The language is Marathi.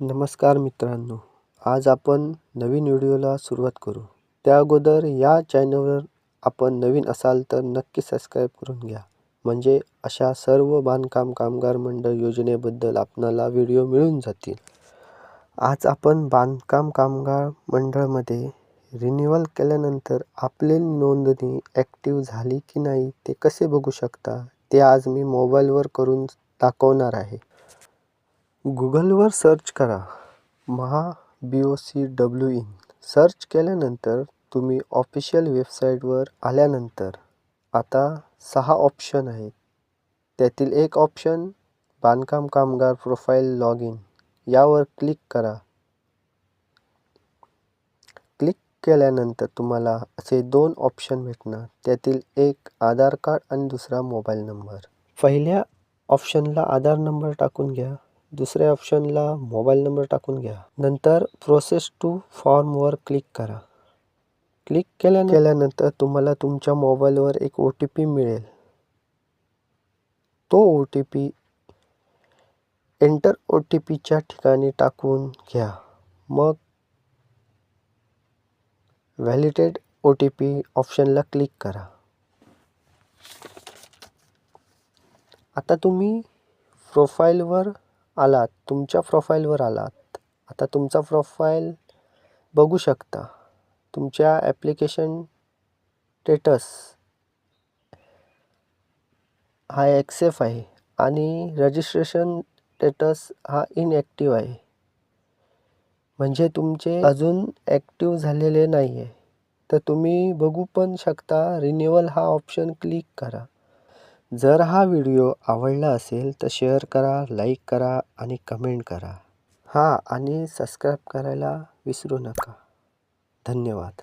नमस्कार मित्रांनो आज आपण नवीन व्हिडिओला सुरुवात करू. त्या अगोदर या चॅनलवर आपण नवीन असाल तर नक्की सबस्क्राईब करून घ्या. म्हणजे अशा सर्व बांधकाम कामगार मंडळ योजनेबद्दल आपणाला व्हिडिओ मिळून जातील. आज आपण बांधकाम कामगार मंडळमध्ये रिन्युअल केल्यानंतर आपली नोंदणी ॲक्टिव्ह झाली की नाही ते कसे बघू शकता ते आज मी मोबाईलवर करून दाखवणार आहे. गुगलवर सर्च करा Maha B O C W in search केल्यानंतर तुम्ही ऑफिशियल वेबसाईटवर आल्यानंतर आता सहा ऑप्शन आहेत. त्यातील एक ऑप्शन बांधकाम कामगार प्रोफाईल लॉग इन यावर क्लिक करा. क्लिक केल्यानंतर तुम्हाला असे दोन ऑप्शन भेटणार. त्यातील एक आधार कार्ड आणि दुसरा मोबाईल नंबर. पहिल्या ऑप्शनला आधार नंबर टाकून घ्या. दुसऱ्या ऑप्शनला मोबाईल नंबर टाकून घ्या. नंतर प्रोसेस टू फॉर्मवर क्लिक करा. क्लिक केल्या केल्यानंतर तुम्हाला तुमच्या मोबाईलवर एक ओ टी पी मिळेल. तो O T P enter O T पीच्या ठिकाणी टाकून घ्या. मग व्हॅलिडेट ओ टी पी ऑप्शनला क्लिक करा. आता तुम्ही प्रोफाईलवर आलात तुमच्या प्रोफाईलवर आलात. आता तुमचा प्रोफाईल बघू शकता. तुमच्या ॲप्लिकेशन स्टेटस हा ॲक्सेफ आहे आणि रजिस्ट्रेशन स्टेटस हा इनॲक्टिव्ह आहे. म्हणजे तुमचे अजून ॲक्टिव्ह झालेले नाही आहे तर तुम्ही बघू पण शकता रिन्युअल हा ऑप्शन क्लिक करा. जर हा व्हिडिओ आवडला असेल तर शेअर करा लाईक करा आणि कमेंट करा. हां आणि सबस्क्राईब करायला विसरू नका. धन्यवाद.